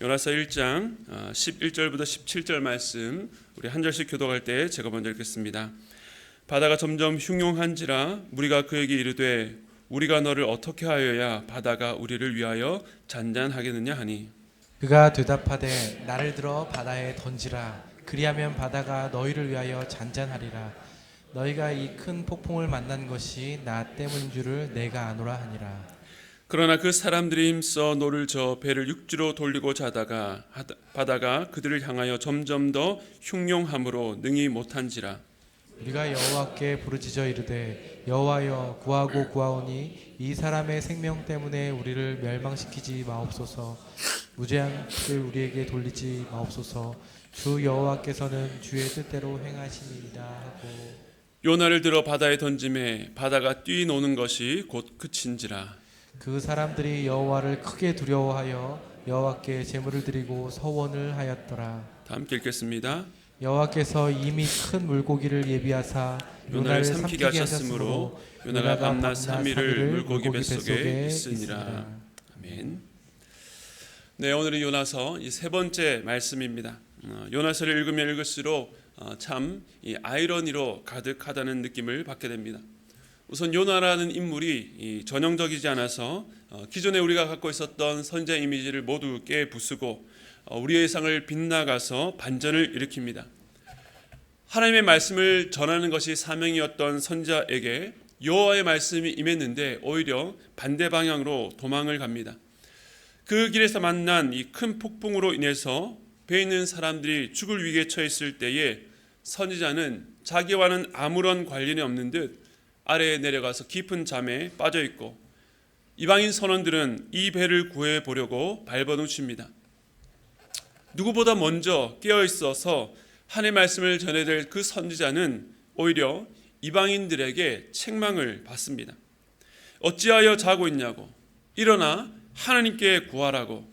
요나서 1장 11절부터 17절 말씀 우리 한 절씩 교독할 때 제가 먼저 읽겠습니다. 바다가 점점 흉용한지라 무리가 그에게 이르되 우리가 너를 어떻게 하여야 바다가 우리를 위하여 잔잔하겠느냐 하니? 그가 대답하되 나를 들어 바다에 던지라. 그리하면 바다가 너희를 위하여 잔잔하리라. 너희가 이 큰 폭풍을 만난 것이 나 때문인 줄을 내가 아노라 하니라 그러나 그 사람들이 힘써 노를 저 배를 육지로 돌리고 자다가 바다가 그들을 향하여 점점 더 흉용함으로 능히 못한지라. 우리가 여호와께 부르짖어 이르되 여호와여 구하고 구하오니 이 사람의 생명 때문에 우리를 멸망시키지 마옵소서. 무죄한 뜻을 우리에게 돌리지 마옵소서. 주 여호와께서는 주의 뜻대로 행하시니이다 하고. 요나를 들어 바다에 던짐에 바다가 뛰노는 것이 곧 그친지라 그 사람들이 여호와를 크게 두려워하여 여호와께 제물을 드리고 서원을 하였더라 다 함께 읽겠습니다. 여호와께서 이미 큰 물고기를 예비하사 요나를 삼키게 하셨으므로 요나가 밤낮 삼일을 물고기 뱃속에 있으니라. 아멘. 네, 오늘은 요나서 이 세 번째 말씀입니다. 어, 요나서를 읽으면 읽을수록 어, 참이 아이러니로 가득하다는 느낌을 받게 됩니다. 우선 요나라는 인물이 이 전형적이지 않아서 어, 기존에 우리가 갖고 있었던 선자 이미지를 모두 깨부수고 어, 우리의 예상을 빗나가서 반전을 일으킵니다. 하나님의 말씀을 전하는 것이 사명이었던 선자에게 여호와의 말씀이 임했는데 오히려 반대 방향으로 도망을 갑니다. 그 길에서 만난 이 큰 폭풍으로 인해서 배에 있는 사람들이 죽을 위기에 처했을 때에 선지자는 자기와는 아무런 관련이 없는 듯 아래에 내려가서 깊은 잠에 빠져 있고 이방인 선원들은 이 배를 구해 보려고 발버둥칩니다. 누구보다 먼저 깨어 있어서 하나님의 말씀을 전해야 될그 선지자는 오히려 이방인들에게 책망을 받습니다. 어찌하여 자고 있냐고 일어나 하나님께 구하라고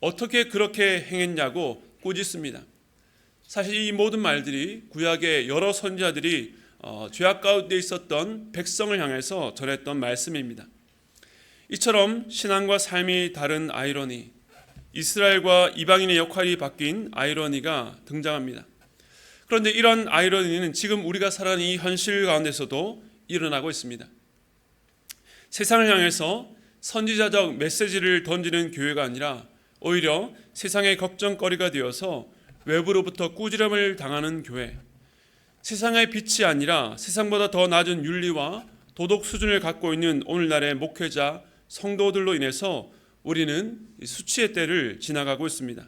어떻게 그렇게 행했냐고 꾸짖습니다. 사실 이 모든 말들이 구약의 여러 선지자들이 어, 죄악 가운데 있었던 백성을 향해서 전했던 말씀입니다. 이처럼 신앙과 삶이 다른 아이러니, 이스라엘과 이방인의 역할이 바뀐 아이러니가 등장합니다. 그런데 이런 아이러니는 지금 우리가 살아가는 이 현실 가운데서도 일어나고 있습니다. 세상을 향해서 선지자적 메시지를 던지는 교회가 아니라 오히려 세상의 걱정거리가 되어서 외부로부터 꾸지람을 당하는 교회. 세상의 빛이 아니라 세상보다 더 낮은 윤리와 도덕 수준을 갖고 있는 오늘날의 목회자, 성도들로 인해서 우리는 수치의 때를 지나가고 있습니다.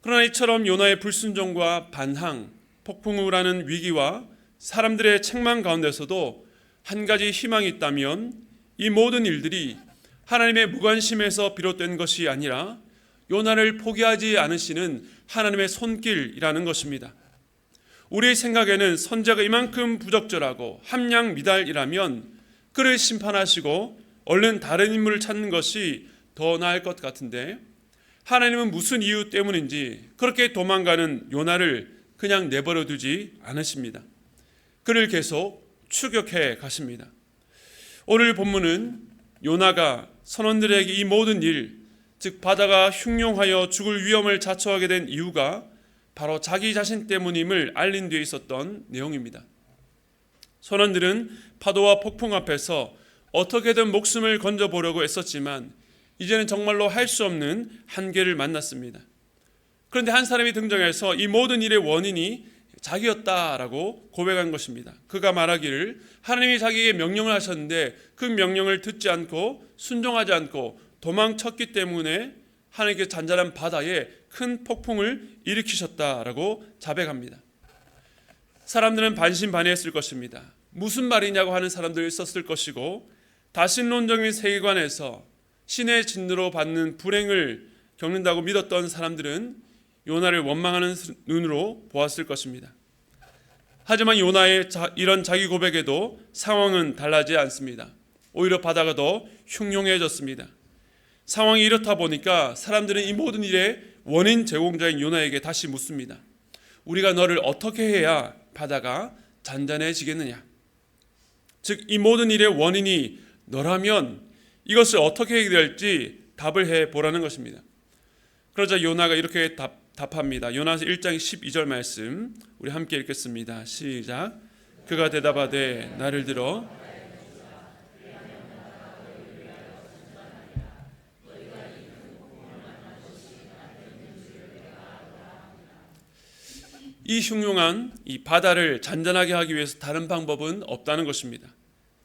그러나 이처럼 요나의 불순종과 반항, 폭풍우라는 위기와 사람들의 책망 가운데서도 한 가지 희망이 있다면 이 모든 일들이 하나님의 무관심에서 비롯된 것이 아니라 요나를 포기하지 않으시는 하나님의 손길이라는 것입니다. 우리의 생각에는 선자가 이만큼 부적절하고 함량 미달이라면 그를 심판하시고 얼른 다른 인물을 찾는 것이 더 나을 것 같은데 하나님은 무슨 이유 때문인지 그렇게 도망가는 요나를 그냥 내버려 두지 않으십니다. 그를 계속 추격해 가십니다. 오늘 본문은 요나가 선원들에게 이 모든 일, 즉 바다가 흉용하여 죽을 위험을 자초하게 된 이유가 바로 자기 자신 때문임을 알린 뒤에 있었던 내용입니다. 선원들은 파도와 폭풍 앞에서 어떻게든 목숨을 건져 보려고 애썼지만 이제는 정말로 할 수 없는 한계를 만났습니다. 그런데 한 사람이 등장해서 이 모든 일의 원인이 자기였다라고 고백한 것입니다. 그가 말하기를 하나님이 자기에게 명령을 하셨는데 그 명령을 듣지 않고 순종하지 않고 도망쳤기 때문에 하나님께 잔잔한 바다에 큰 폭풍을 일으키셨다라고 자백합니다. 사람들은 반신반의했을 것입니다. 무슨 말이냐고 하는 사람들이 있었을 것이고 다신론적인 세계관에서 신의 진노로 받는 불행을 겪는다고 믿었던 사람들은 요나를 원망하는 눈으로 보았을 것입니다. 하지만 요나의 자, 이런 자기 고백에도 상황은 달라지지 않습니다. 오히려 바다가 더 흉용해졌습니다. 상황이 이렇다 보니까 사람들은 이 모든 일의 원인 제공자인 요나에게 다시 묻습니다. 우리가 너를 어떻게 해야 바다가 잔잔해지겠느냐? 즉 이 모든 일의 원인이 너라면 이것을 어떻게 해결될지 답을 해 보라는 것입니다. 그러자 요나가 이렇게 답, 답합니다. 요나서 1장 12절 말씀 우리 함께 읽겠습니다. 시작. 그가 대답하되 나를 들어 이 흉흉한 이 바다를 잔잔하게 하기 위해서 다른 방법은 없다는 것입니다.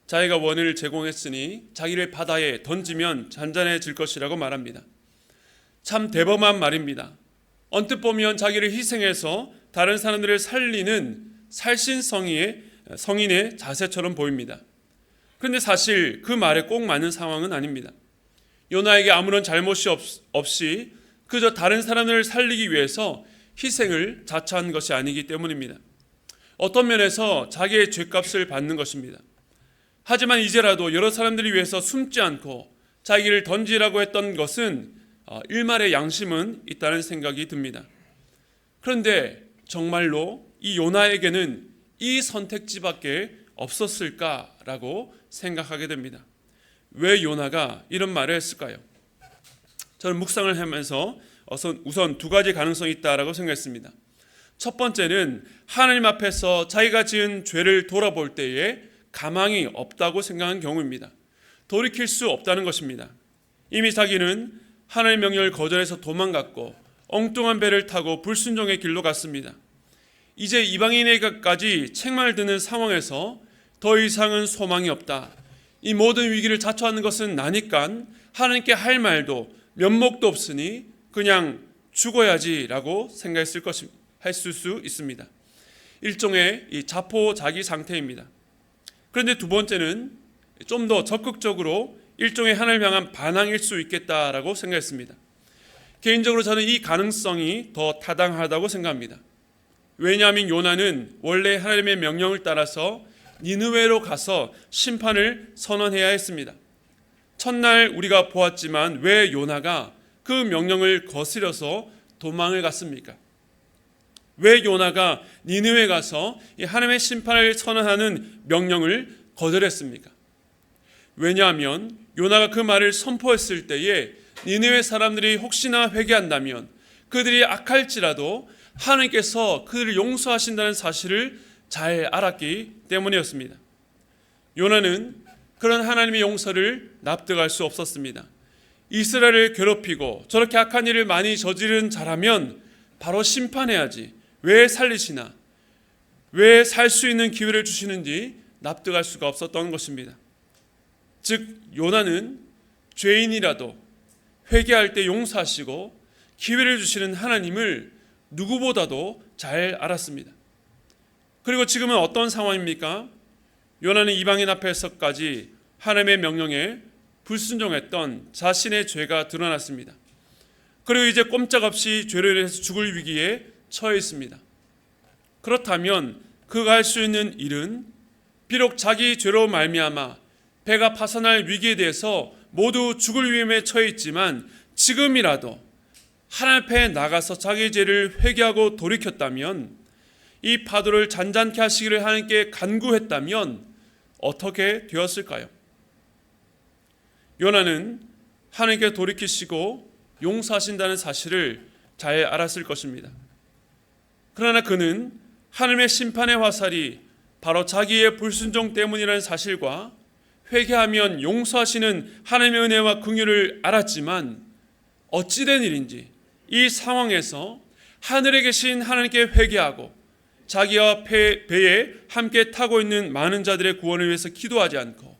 자기가 원인을 제공했으니 자기를 바다에 던지면 잔잔해질 것이라고 말합니다. 참 대범한 말입니다. 언뜻 보면 자기를 희생해서 다른 사람들을 살리는 살신성의의 성인의 자세처럼 보입니다. 그런데 사실 그 말에 꼭 맞는 상황은 아닙니다. 요나에게 아무런 잘못이 없, 없이 그저 다른 사람을 살리기 위해서 희생을 자처한 것이 아니기 때문입니다. 어떤 면에서 자기의 죄값을 받는 것입니다. 하지만 이제라도 여러 사람들을 위해서 숨지 않고 자기를 던지라고 했던 것은 어, 일말의 양심은 있다는 생각이 듭니다. 그런데 정말로 이 요나에게는 이 선택지밖에 없었을까라고 생각하게 됩니다. 왜 요나가 이런 말을 했을까요? 저는 묵상을 하면서 우선 두 가지 가능성이 있다라고 생각했습니다. 첫 번째는 하나님 앞에서 자기가 지은 죄를 돌아볼 때에 가망이 없다고 생각한 경우입니다. 돌이킬 수 없다는 것입니다. 이미 자기는 하나님의 명령을 거절해서 도망갔고 엉뚱한 배를 타고 불순종의 길로 갔습니다. 이제 이방인에게까지 책망을 듣는 상황에서 더 이상은 소망이 없다. 이 모든 위기를 자초하는 것은 나니까 하나님께 할 말도 면목도 없으니 그냥 죽어야지라고 생각했을 것입니다. 했을 수 있습니다. 일종의 이 자포 자기 상태입니다. 그런데 두 번째는 좀 더 적극적으로 일종의 하나님 향한 반항일 수 있겠다라고 생각했습니다. 개인적으로 저는 이 가능성이 더 타당하다고 생각합니다. 왜냐하면 요나는 원래 하나님의 명령을 따라서 니느웨로 가서 심판을 선언해야 했습니다. 첫날 우리가 보았지만 왜 요나가 그 명령을 거스려서 도망을 갔습니까? 왜 요나가 니느웨 가서 하나님의 심판을 선언하는 명령을 거절했습니까? 왜냐하면 요나가 그 말을 선포했을 때에 니느웨 사람들이 혹시나 회개한다면 그들이 악할지라도 하나님께서 그들을 용서하신다는 사실을 잘 알았기 때문이었습니다. 요나는 그런 하나님의 용서를 납득할 수 없었습니다. 이스라엘을 괴롭히고 저렇게 악한 일을 많이 저지른 자라면 바로 심판해야지. 왜 살리시나? 왜 살 수 있는 기회를 주시는지 납득할 수가 없었던 것입니다. 즉 요나는 죄인이라도 회개할 때 용서하시고 기회를 주시는 하나님을 누구보다도 잘 알았습니다. 그리고 지금은 어떤 상황입니까? 요나는 이방인 앞에서까지 하나님의 명령에 불순종했던 자신의 죄가 드러났습니다. 그리고 이제 꼼짝없이 죄를 해서 죽을 위기에 처해 있습니다. 그렇다면 그가 할 수 있는 일은 비록 자기 죄로 말미암아 배가 파산할 위기에 대해서 모두 죽을 위험에 처해 있지만 지금이라도 하나님 앞에 나가서 자기 죄를 회개하고 돌이켰다면 이 파도를 잔잔케 하시기를 하나님께 간구했다면 어떻게 되었을까요? 요나는 하나님께 돌이키시고 용서하신다는 사실을 잘 알았을 것입니다. 그러나 그는 하나님의 심판의 화살이 바로 자기의 불순종 때문이라는 사실과 회개하면 용서하시는 하나님의 은혜와 긍휼을 알았지만 어찌된 일인지 이 상황에서 하늘에 계신 하나님께 회개하고 자기와 배에 함께 타고 있는 많은 자들의 구원을 위해서 기도하지 않고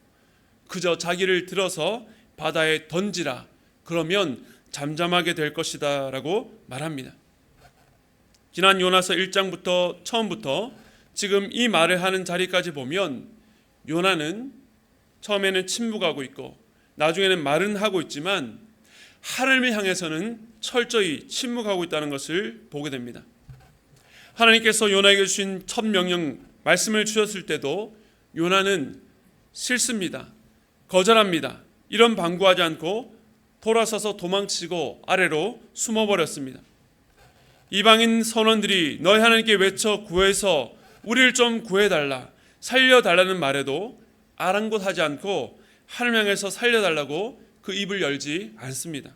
그저 자기를 들어서 바다에 던지라 그러면 잠잠하게 될 것이다 라고 말합니다. 지난 요나서 1장부터 처음부터 지금 이 말을 하는 자리까지 보면 요나는 처음에는 침묵하고 있고 나중에는 말은 하고 있지만 하나님을 향해서는 철저히 침묵하고 있다는 것을 보게 됩니다. 하나님께서 요나에게 주신 첫 명령 말씀을 주셨을 때도 요나는 싫습니다. 거절합니다. 이런 방구하지 않고 돌아서서 도망치고 아래로 숨어버렸습니다. 이방인 선원들이 너희 하나님께 외쳐 구해서 우리를 좀 구해달라 살려달라는 말에도 아랑곳하지 않고 하나님 향해서 살려달라고 그 입을 열지 않습니다.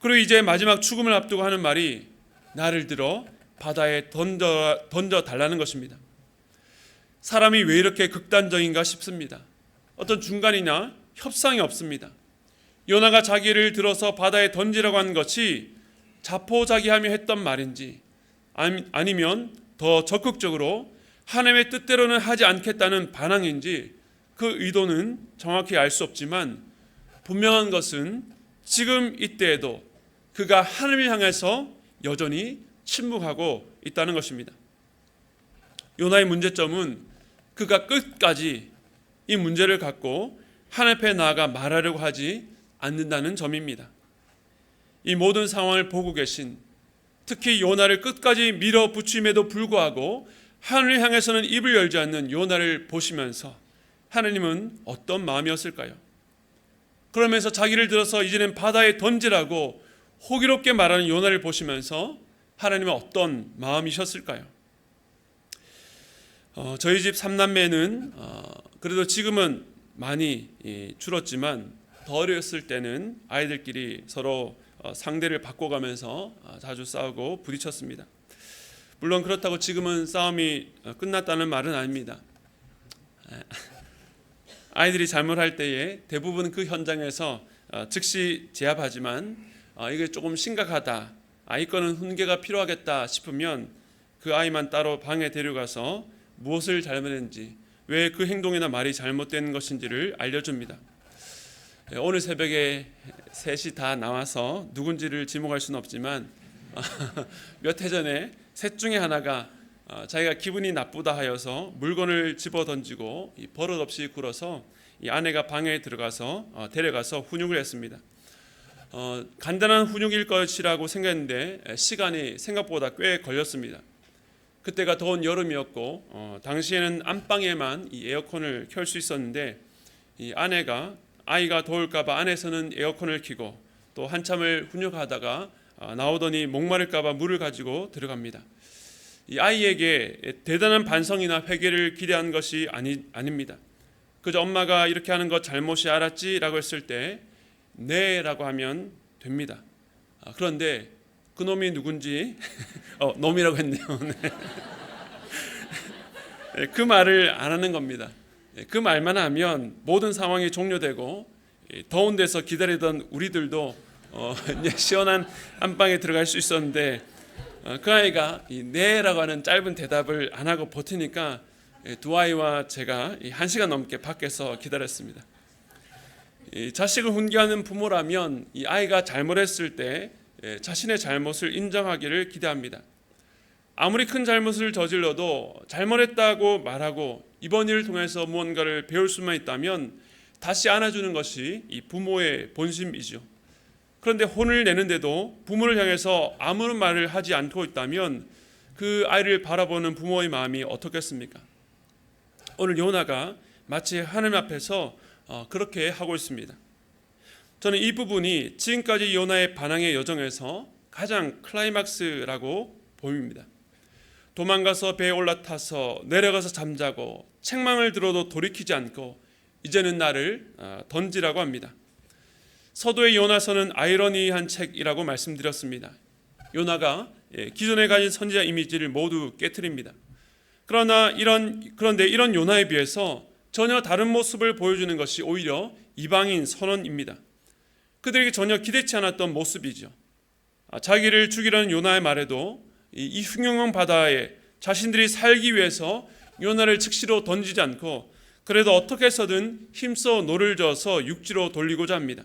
그리고 이제 마지막 죽음을 앞두고 하는 말이 나를 들어 바다에 던져 던져 달라는 것입니다. 사람이 왜 이렇게 극단적인가 싶습니다. 어떤 중간이나 협상이 없습니다. 요나가 자기를 들어서 바다에 던지라고 한 것이 자포자기하며 했던 말인지 아니- 아니면 더 적극적으로 하나님의 뜻대로는 하지 않겠다는 반항인지 그 의도는 정확히 알 수 없지만 분명한 것은 지금 이때에도 그가 하나님을 향해서 여전히 침묵하고 있다는 것입니다. 요나의 문제점은 그가 끝까지 이 문제를 갖고 하나님 앞에 나아가 말하려고 하지 않는다는 점입니다. 이 모든 상황을 보고 계신 특히 요나를 끝까지 밀어붙임에도 불구하고 하늘을 향해서는 입을 열지 않는 요나를 보시면서 하나님은 어떤 마음이었을까요? 그러면서 자기를 들어서 이제는 바다에 던지라고 호기롭게 말하는 요나를 보시면서 하나님은 어떤 마음이셨을까요? 어, 저희 집 삼남매는 어, 그래도 지금은 많이 예, 줄었지만 더 어렸을 때는 아이들끼리 서로 어, 상대를 바꿔가면서 어, 자주 싸우고 부딪혔습니다. 물론 그렇다고 지금은 싸움이 어, 끝났다는 말은 아닙니다. 에, 아이들이 잘못할 때에 대부분 그 현장에서 어, 즉시 제압하지만 어, 이게 조금 심각하다. 아이 거는 훈계가 필요하겠다 싶으면 그 아이만 따로 방에 데려가서 무엇을 잘못했는지 왜 그 행동이나 말이 잘못된 것인지를 알려줍니다. 예, 오늘 새벽에 셋이 다 나와서 누군지를 지목할 수는 없지만 몇 해 전에 셋 중에 하나가 어, 자기가 기분이 나쁘다 하여서 물건을 집어 던지고 이 버릇 없이 굴어서 이 아내가 방에 들어가서 어, 데려가서 훈육을 했습니다. 어, 간단한 훈육일 것이라고 생각했는데 에, 시간이 생각보다 꽤 걸렸습니다. 그때가 더운 여름이었고 어, 당시에는 안방에만 이 에어컨을 켤 수 있었는데 이 아내가 아이가 더울까봐 안에서는 에어컨을 켜고 또 한참을 훈육하다가 아, 나오더니 목마를까봐 물을 가지고 들어갑니다. 이 아이에게 대단한 반성이나 회개를 기대한 것이 아니 아닙니다. 그저 엄마가 이렇게 하는 것 잘못이 알았지라고 했을 때 네라고 하면 됩니다. 아, 그런데 그 놈이 누군지 어 놈이라고 했네요. 네. 네, 그 말을 안 하는 겁니다. 네, 그 말만 하면 모든 상황이 종료되고 이 더운 데서 기다리던 우리들도 어, 시원한 안방에 들어갈 수 있었는데 어, 그 아이가 이 네라고 하는 짧은 대답을 안 하고 버티니까 예, 두 아이와 제가 이한 시간 넘게 밖에서 기다렸습니다. 이 자식을 훈계하는 부모라면 이 아이가 잘못했을 때 예, 자신의 잘못을 인정하기를 기대합니다. 아무리 큰 잘못을 저질러도 잘못했다고 말하고 이번 일을 통해서 무언가를 배울 수만 있다면 다시 안아주는 것이 이 부모의 본심이죠. 그런데 혼을 내는데도 부모를 향해서 아무런 말을 하지 않고 있다면 그 아이를 바라보는 부모의 마음이 어떻겠습니까? 오늘 요나가 마치 하나님 앞에서 어, 그렇게 하고 있습니다. 저는 이 부분이 지금까지 요나의 반항의 여정에서 가장 클라이막스라고 보입니다. 도망가서 배에 올라타서 내려가서 잠자고 책망을 들어도 돌이키지 않고 이제는 나를 어, 던지라고 합니다. 서도의 요나서는 아이러니한 책이라고 말씀드렸습니다. 요나가 예, 기존에 가진 선지자 이미지를 모두 깨뜨립니다. 그러나 이런 그런데 이런 요나에 비해서 전혀 다른 모습을 보여주는 것이 오히려 이방인 선언입니다. 그들에게 전혀 기대치 않았던 모습이죠. 아, 자기를 죽이려는 요나의 말에도 이, 이 흉흉한 바다에 자신들이 살기 위해서 요나를 즉시로 던지지 않고 그래도 어떻게 해서든 힘써 노를 져서 육지로 돌리고자 합니다.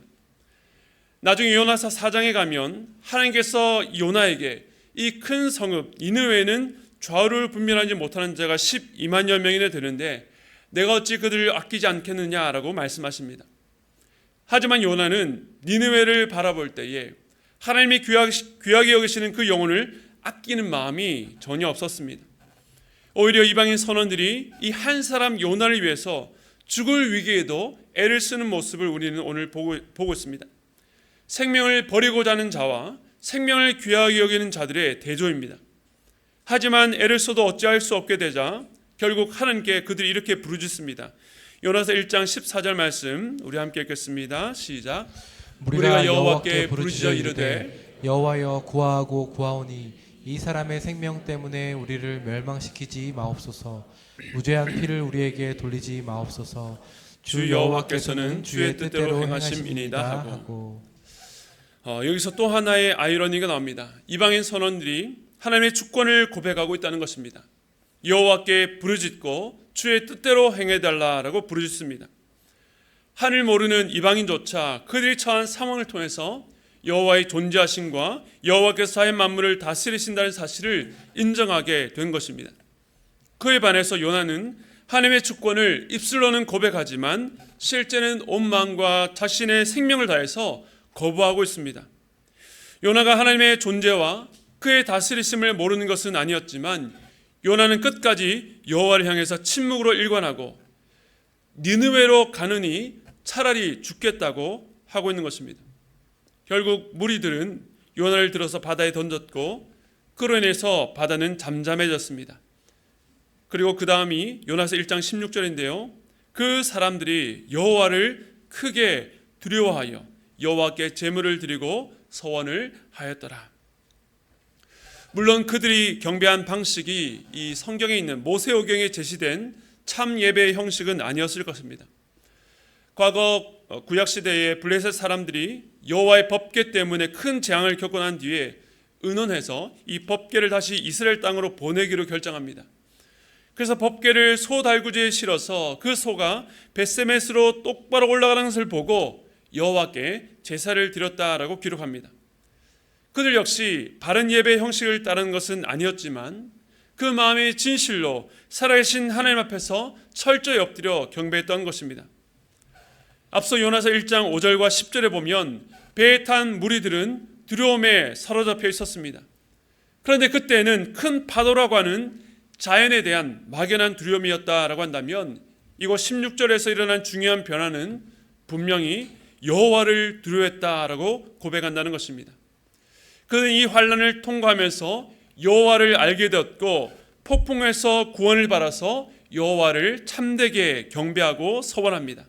나중에 요나서 4장에 가면 하나님께서 요나에게 이 큰 성읍 니느웨는 좌우를 분별하지 못하는 자가 12만여 명이나 되는데 내가 어찌 그들을 아끼지 않겠느냐라고 말씀하십니다. 하지만 요나는 니느웨를 바라볼 때에 하나님이 귀하게 여기시는 그 영혼을 아끼는 마음이 전혀 없었습니다. 오히려 이방인 선원들이 이 한 사람 요나를 위해서 죽을 위기에도 애를 쓰는 모습을 우리는 오늘 보고, 보고 있습니다. 생명을 버리고자 하는 자와 생명을 귀하게 여기는 자들의 대조입니다. 하지만 애를 써도 어찌할 수 없게 되자 결국 하나님께 그들이 이렇게 부르짖습니다. 요나서 1장 14절 말씀 우리 함께 읽겠습니다. 시작. 우리가 여호와께 부르짖어 이르되 여호와여 구하고 구하오니 이 사람의 생명 때문에 우리를 멸망시키지 마옵소서 무죄한 피를 우리에게 돌리지 마옵소서 주 여호와께서는 주의 뜻대로 행하심이니이다 하고. 어, 여기서 또 하나의 아이러니가 나옵니다. 이방인 선원들이 하나님의 주권을 고백하고 있다는 것입니다. 여호와께 부르짖고 주의 뜻대로 행해달라라고 부르짖습니다. 하늘 모르는 이방인조차 그들이 처한 상황을 통해서 여호와의 존재하심과 여호와께서 사회 만물을 다스리신다는 사실을 인정하게 된 것입니다. 그에 반해서 요나는 하나님의 주권을 입술로는 고백하지만 실제는 온 마음과 자신의 생명을 다해서 거부하고 있습니다. 요나가 하나님의 존재와 그의 다스리심을 모르는 것은 아니었지만 요나는 끝까지 여호와를 향해서 침묵으로 일관하고 니느웨로 가느니 차라리 죽겠다고 하고 있는 것입니다. 결국 무리들은 요나를 들어서 바다에 던졌고 인해서 바다는 잠잠해졌습니다. 그리고 그 다음이 요나서 1장 16절인데요. 그 사람들이 여호와를 크게 두려워하여 여호와께 제물을 드리고 서원을 하였더라. 물론 그들이 경배한 방식이 이 성경에 있는 모세오경에 제시된 참 예배의 형식은 아니었을 것입니다. 과거 구약 시대의 블레셋 사람들이 여호와의 법궤 때문에 큰 재앙을 겪고 난 뒤에 의논해서 이 법궤를 다시 이스라엘 땅으로 보내기로 결정합니다. 그래서 법궤를 소 달구지에 실어서 그 소가 베세메스로 똑바로 올라가는 것을 보고 여호와께 제사를 드렸다라고 기록합니다. 그들 역시 바른 예배 형식을 따르는 것은 아니었지만 그 마음의 진실로 살아계신 하나님 앞에서 철저히 엎드려 경배했던 것입니다. 앞서 요나서 1장 5절과 10절에 보면 배에 탄 무리들은 두려움에 사로잡혀 있었습니다. 그런데 그때는 큰 파도라고 하는 자연에 대한 막연한 두려움이었다라고 한다면 이곳 16절에서 일어난 중요한 변화는 분명히 여호와를 두려워했다라고 고백한다는 것입니다. 그는 이 환란을 통과하면서 여호와를 알게 되었고 폭풍에서 구원을 받아서 여호와를 참되게 경배하고 서원합니다.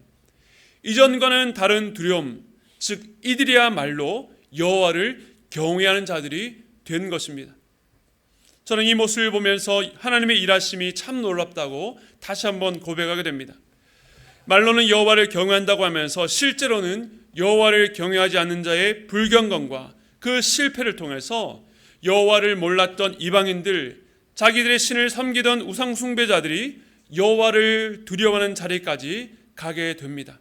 이전과는 다른 두려움, 즉 이들이야말로 여호와를 경외하는 자들이 된 것입니다. 저는 이 모습을 보면서 하나님의 일하심이 참 놀랍다고 다시 한번 고백하게 됩니다. 말로는 여호와를 경외한다고 하면서 실제로는 여호와를 경외하지 않는 자의 불경건과 그 실패를 통해서 여호와를 몰랐던 이방인들, 자기들의 신을 섬기던 우상 숭배자들이 여호와를 두려워하는 자리까지 가게 됩니다.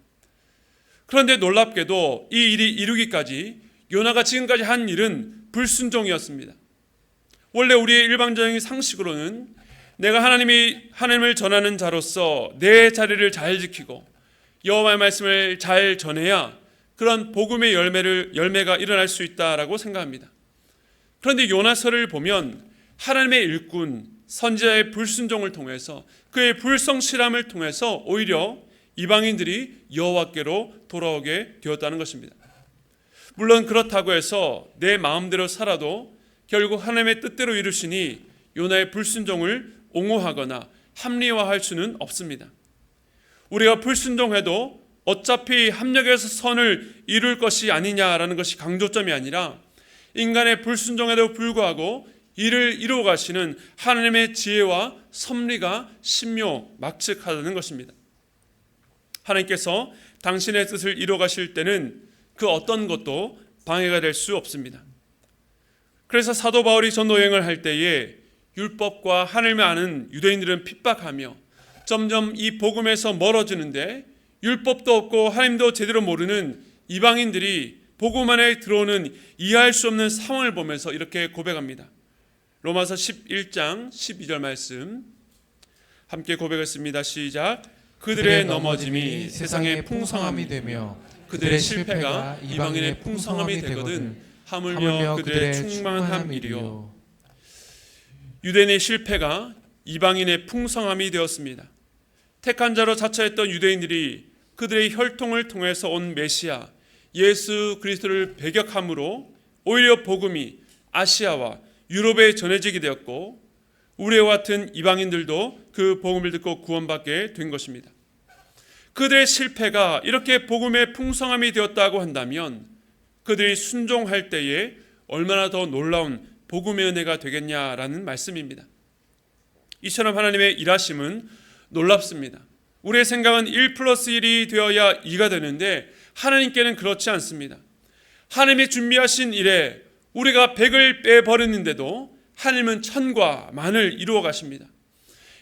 그런데 놀랍게도 이 일이 이루기까지 요나가 지금까지 한 일은 불순종이었습니다. 원래 우리의 일반적인 상식으로는 내가 하나님이 하나님을 전하는 자로서 내 자리를 잘 지키고 여호와의 말씀을 잘 전해야 그런 복음의 열매를 열매가 일어날 수 있다라고 생각합니다. 그런데 요나서를 보면 하나님의 일꾼 선지자의 불순종을 통해서 그의 불성실함을 통해서 오히려 이방인들이 여호와께로 돌아오게 되었다는 것입니다. 물론 그렇다고 해서 내 마음대로 살아도 결국 하나님의 뜻대로 이루시니 요나의 불순종을 옹호하거나 합리화할 수는 없습니다. 우리가 불순종해도 어차피 합력해서 선을 이룰 것이 아니냐라는 것이 강조점이 아니라 인간의 불순종에도 불구하고 이를 이루어 가시는 하나님의 지혜와 섭리가 신묘 막측하다는 것입니다. 하나님께서 당신의 뜻을 이루어 가실 때는 그 어떤 것도 방해가 될 수 없습니다. 그래서 사도 바울이 전도 여행을 할 때에 율법과 하늘을 아는 유대인들은 핍박하며 점점 이 복음에서 멀어지는데 율법도 없고 하나님도 제대로 모르는 이방인들이 안에 들어오는 이해할 수 없는 상황을 보면서 이렇게 고백합니다. 로마서 11장 12절 말씀 함께 고백했습니다. 시작. 그들의 넘어짐이 세상의 풍성함이 되며 그들의 실패가 이방인의 풍성함이 되거든 하물며 그들의 충만함이리요. 유대인의 실패가 이방인의 풍성함이 되었습니다. 택한 자로 자처했던 유대인들이 그들의 혈통을 통해서 온 메시아 예수 그리스도를 배격함으로 오히려 복음이 아시아와 유럽에 전해지게 되었고 우리와 같은 이방인들도 그 복음을 듣고 구원받게 된 것입니다. 그들의 실패가 이렇게 복음의 풍성함이 되었다고 한다면 그들이 순종할 때에 얼마나 더 놀라운 복음의 은혜가 되겠냐라는 말씀입니다. 이처럼 하나님의 일하심은 놀랍습니다. 우리의 생각은 1 플러스 1이 되어야 2가 되는데 하나님께는 그렇지 않습니다. 하나님이 준비하신 일에 우리가 100을 빼버렸는데도 하나님은 천과 만을 이루어 가십니다.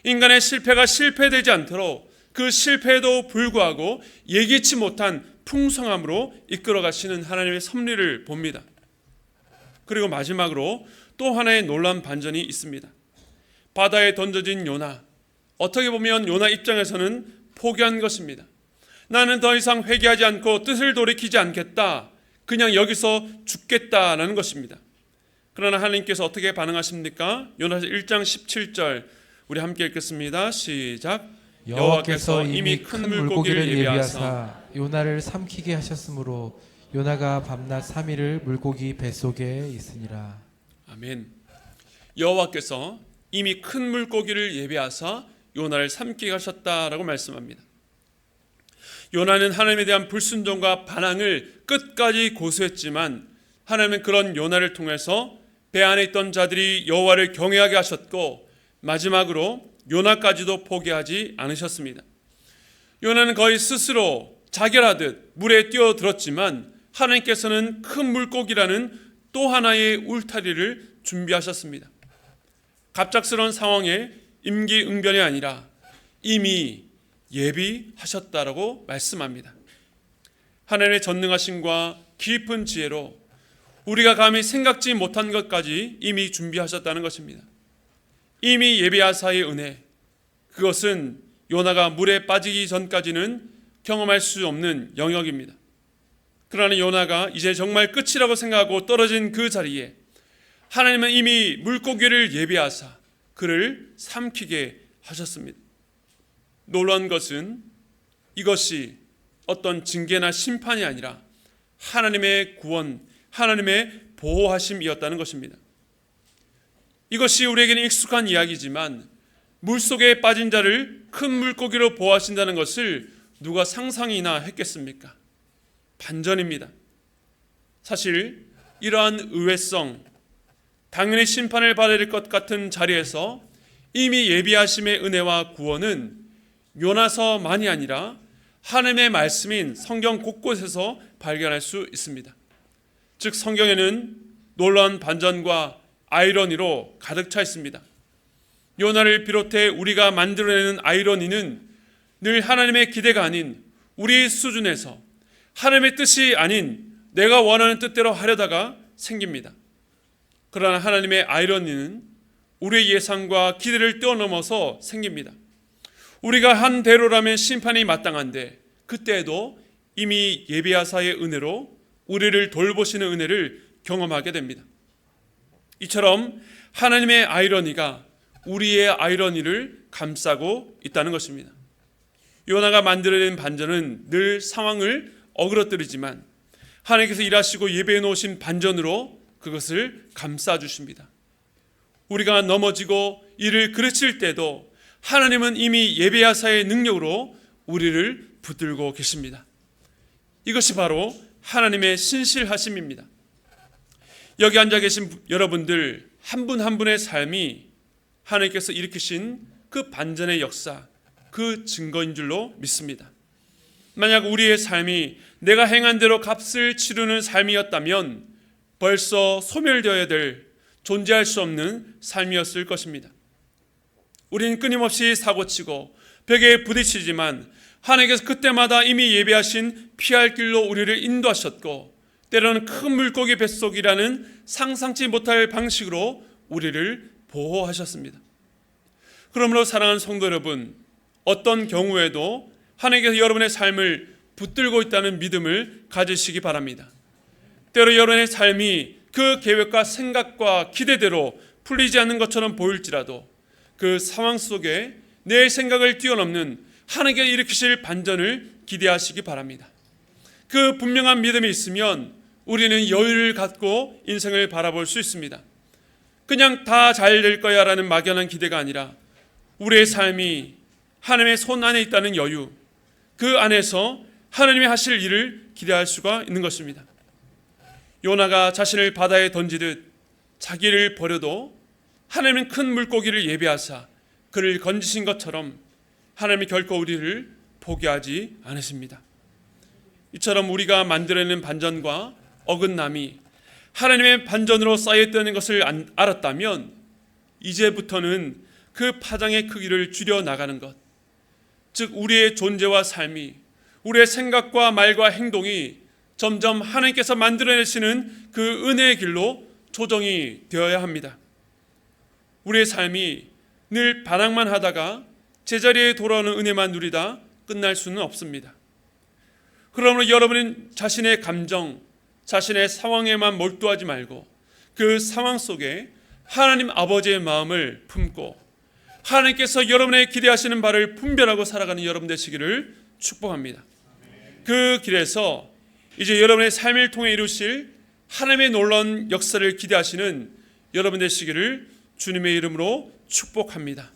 인간의 실패가 실패되지 않도록 그 실패에도 불구하고 예기치 못한 풍성함으로 이끌어 가시는 하나님의 섭리를 봅니다. 그리고 마지막으로 또 하나의 놀라운 반전이 있습니다. 바다에 던져진 요나. 어떻게 보면 요나 입장에서는 포기한 것입니다. 나는 더 이상 회개하지 않고 뜻을 돌이키지 않겠다. 그냥 여기서 죽겠다라는 것입니다. 그러나 하나님께서 어떻게 반응하십니까? 요나서 1장 17절 우리 함께 읽겠습니다. 시작. 여호와께서 이미 큰 물고기를 예비하사 요나를 삼키게 하셨으므로 요나가 밤낮 3일을 물고기 뱃속에 있으니라. 아멘. 여호와께서 이미 큰 물고기를 예비하사 요나를 삼키게 하셨다라고 말씀합니다. 요나는 하나님에 대한 불순종과 반항을 끝까지 고수했지만 하나님은 그런 요나를 통해서 배 안에 있던 자들이 여호와를 경외하게 하셨고 마지막으로 요나까지도 포기하지 않으셨습니다. 요나는 거의 스스로 자결하듯 물에 뛰어들었지만 하나님께서는 큰 물고기라는 또 하나의 울타리를 준비하셨습니다. 갑작스러운 상황에 임기응변이 아니라 이미 예비하셨다라고 말씀합니다. 하나님의 전능하심과 깊은 지혜로 우리가 감히 생각지 못한 것까지 이미 준비하셨다는 것입니다. 이미 예비하사의 은혜 그것은 요나가 물에 빠지기 전까지는 경험할 수 없는 영역입니다. 그러나 요나가 이제 정말 끝이라고 생각하고 떨어진 그 자리에 하나님은 이미 물고기를 예비하사 그를 삼키게 하셨습니다. 놀라운 것은 이것이 어떤 징계나 심판이 아니라 하나님의 구원, 하나님의 보호하심이었다는 것입니다. 이것이 우리에게는 익숙한 이야기지만 물 속에 빠진 자를 큰 물고기로 보호하신다는 것을 누가 상상이나 했겠습니까? 반전입니다. 사실 이러한 의외성, 당연히 심판을 받을 것 같은 자리에서 이미 예비하심의 은혜와 구원은 요나서만이 아니라 하나님의 말씀인 성경 곳곳에서 발견할 수 있습니다. 즉 성경에는 놀라운 반전과 아이러니로 가득 차 있습니다. 요나를 비롯해 우리가 만들어내는 아이러니는 늘 하나님의 기대가 아닌 우리 수준에서 하나님의 뜻이 아닌 내가 원하는 뜻대로 하려다가 생깁니다. 그러나 하나님의 아이러니는 우리의 예상과 기대를 뛰어넘어서 생깁니다. 우리가 한 대로라면 심판이 마땅한데 그때에도 이미 예비하사의 은혜로 우리를 돌보시는 은혜를 경험하게 됩니다. 이처럼 하나님의 아이러니가 우리의 아이러니를 감싸고 있다는 것입니다. 요나가 만들어낸 반전은 늘 상황을 어그러뜨리지만 하나님께서 일하시고 예배해 놓으신 반전으로 그것을 감싸 주십니다. 우리가 넘어지고 이를 그르칠 때도 하나님은 이미 예배하사의 능력으로 우리를 붙들고 계십니다. 이것이 바로 하나님의 신실하심입니다. 여기 앉아 계신 여러분들 한분한 분의 삶이 하나님께서 일으키신 그 반전의 역사, 그 증거인 줄로 믿습니다. 만약 우리의 삶이 내가 행한 대로 값을 치르는 삶이었다면 벌써 소멸되어야 될 존재할 수 없는 삶이었을 것입니다. 우리는 끊임없이 사고치고 벽에 부딪히지만 하나님께서 그때마다 이미 예배하신 피할 길로 우리를 인도하셨고 때로는 큰 물고기 뱃속이라는 상상치 못할 방식으로 우리를 보호하셨습니다. 그러므로 사랑하는 성도 여러분, 어떤 경우에도 하나님께서 여러분의 삶을 붙들고 있다는 믿음을 가지시기 바랍니다. 때로 여러분의 삶이 그 계획과 생각과 기대대로 풀리지 않는 것처럼 보일지라도 그 상황 속에 내 생각을 뛰어넘는 하나님께 일으키실 반전을 기대하시기 바랍니다. 그 분명한 믿음이 있으면 우리는 여유를 갖고 인생을 바라볼 수 있습니다. 그냥 다 잘 될 거야 라는 막연한 기대가 아니라 우리의 삶이 하나님의 손 안에 있다는 여유, 그 안에서 하나님이 하실 일을 기대할 수가 있는 것입니다. 요나가 자신을 바다에 던지듯 자기를 버려도 하나님은 큰 물고기를 예비하사 그를 건지신 것처럼 하나님이 결코 우리를 포기하지 않으십니다. 이처럼 우리가 만들어내는 반전과 어긋남이 하나님의 반전으로 쌓여있다는 것을 안- 알았다면 이제부터는 그 파장의 크기를 줄여 나가는 것, 즉 우리의 존재와 삶이 우리의 생각과 말과 행동이 점점 하나님께서 만들어내시는 그 은혜의 길로 조정이 되어야 합니다. 우리의 삶이 늘 반항만 하다가 제자리에 돌아오는 은혜만 누리다 끝날 수는 없습니다. 그러므로 여러분은 자신의 감정, 자신의 상황에만 몰두하지 말고 그 상황 속에 하나님 아버지의 마음을 품고 하나님께서 여러분의 기대하시는 바를 분별하고 살아가는 여러분 되시기를 축복합니다. 그 길에서 이제 여러분의 삶을 통해 이루실 하나님의 놀라운 역사를 기대하시는 여러분 되시기를 주님의 이름으로 축복합니다.